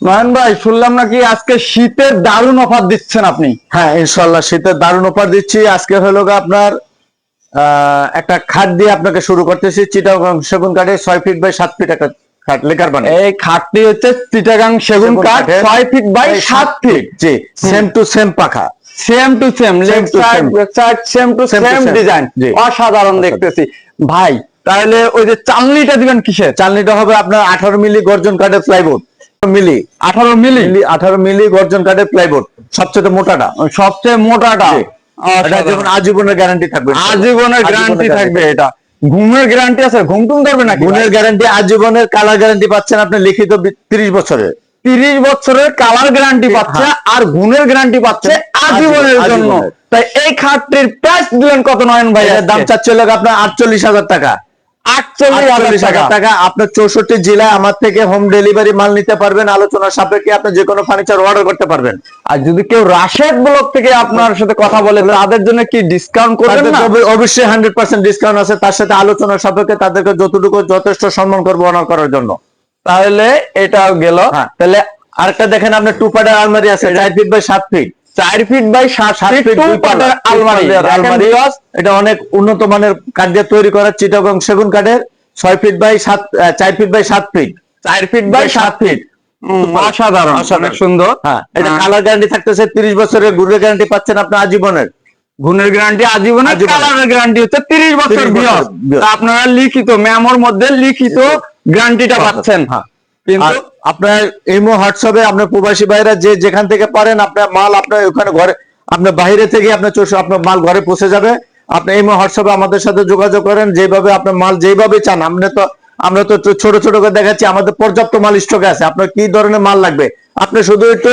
নয়ন ভাই শুনলাম নাকি আজকে শীতের দারুণ অফার দিচ্ছেন আপনি? হ্যাঁ ইনশাল্লাহ শীতের দারুণ অফার দিচ্ছি। আজকে হলো আপনার আহ, একটা খাট দিয়ে আপনাকে শুরু করতেছি চিটাগং সেগুন কাঠের ছয় ফিট বাই সাত ফিট একটা খাট লেকার বানাই এই খাটটি হচ্ছে চিটাগাং সেগুন কাঠ ছয় ফিট বাই সাত ফিট জি সেম টু সেম পাখা। Same to same left side side same to same design. অসাধারণ দেখতেছি। ভাই তাহলে ওই যে চালনিটা দিবেন কিসের? চালনিটা হবে আপনার আঠারো মিলি গর্জন কাঠের প্লাইবোর্ড মিলি। আঠারো মিলি? আঠারো মিলি গর্জন কাঠের প্লাইবোর্ড সবচেয়ে মোটাটা। সবচেয়ে মোটাটা? আজীবনের গ্যারান্টি থাকবে। আজীবনের গ্যারান্টি থাকবে এটা। ঘুমের গ্যারান্টি আছে? ঘুম টুম নাকি গুণের গ্যারান্টি আজীবনের কালার গ্যারান্টি পাচ্ছেন আপনি লিখিত তিরিশ বছরের। তিরিশ বছরের কালার গ্যারান্টি পাচ্ছে আর গুণের গ্যারান্টি পাচ্ছে আজীবনের জন্য। তাই এই খাটটির প্রাইস দিলেন কত নয়ন ভাই? দাম চাচ্ছে লোক আপনার আটচল্লিশ হাজার টাকা। টাকা। আপনার চৌষট্টি জেলায় আমার থেকে হোম ডেলিভারি মাল নিতে পারবেন। আলোচনার সাপেক্ষে আপনি যে কোনো ফার্নিচার অর্ডার করতে পারবেন। আর যদি কেউ রাশেদ ব্লক থেকে আপনার সাথে কথা বলে তাদের জন্য কি ডিসকাউন্ট করবেন তাদের না অবশ্যই হান্ড্রেড পার্সেন্ট ডিসকাউন্ট আছে। তার সাথে আলোচনার সাপেক্ষে তাদেরকে যতটুকু যথেষ্ট সম্মান করব অনার করার জন্য। তাহলে এটাও গেল। হ্যাঁ। তাহলে আরেকটা দেখেন আপনার টু পার্টের আলমারি আছে চার ফিট বাই সাত ফিট চার ফিট বাই সাত ফিট আলমারি। আলমারি। এটা অনেক উন্নত মানের কাঠ দিয়ে তৈরি করা চিটাগং সেগুন কাঠের ছয় ফিট বাই সাত চার ফিট বাই সাত ফিট চার ফিট বাই সাত ফিট অসাধারণ অনেক সুন্দর। হ্যাঁ। এটা। কালার গ্যারান্টি থাকতেছে তিরিশ বছরের গুড়ের গ্যারান্টি পাচ্ছেন আপনি আজীবনের। গুণের গ্যারান্টি। কালারের গ্যারান্টি হচ্ছে তিরিশ বছর 30 বছর বিয়স। বিয়স। আপনারা লিখিত মেমোর মধ্যে লিখিত গ্যারান্টিটা পাচ্ছেন। হ্যাঁ। আপনার ইমো হোয়াটসঅ্যাপে আপনার প্রবাসী ভাইরা যে যেখান থেকে পারেন, আপনার মাল আপনার ওখানে ঘরে, আপনার বাইরে থেকে আপনার চোষ আপনার মাল ঘরে পৌঁছে যাবে। আপনি ইমো হোয়াটসঅ্যাপে আমাদের সাথে যোগাযোগ করেন, যেভাবে আপনার মাল যেভাবে চান। আপনি তো, আমরা তো ছোট ছোট করে দেখাচ্ছি, আমাদের পর্যাপ্ত মাল স্টকে আছে। আপনার কি ধরনের মাল লাগবে? আপনি শুধু একটু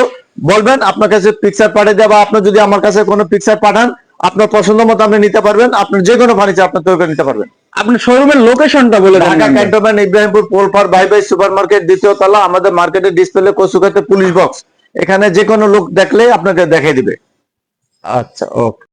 বলবেন, আপনার কাছে পিকচার পাঠিয়ে দেওয়া বা আপনি যদি আমার কাছে কোনো পিকচার পাঠান, আপনার পছন্দ মতো আপনি নিতে পারবেন, আপনার যে কোনো ফার্নিচার আপনি তৈরি করে নিতে পারবেন। আপনি শোরুমের লোকেশনটা বলে দেন ঢাকা। ক্যান্টনমেন্ট ইব্রাহিমপুর পোলফার বাই বাই সুপার মার্কেট দ্বিতীয় তলা আমাদের মার্কেটের ডিসপ্লে কচুকাতে পুলিশ বক্স এখানে যে কোনো লোক দেখলে আপনাকে দেখে দিবে। আচ্ছা ওকে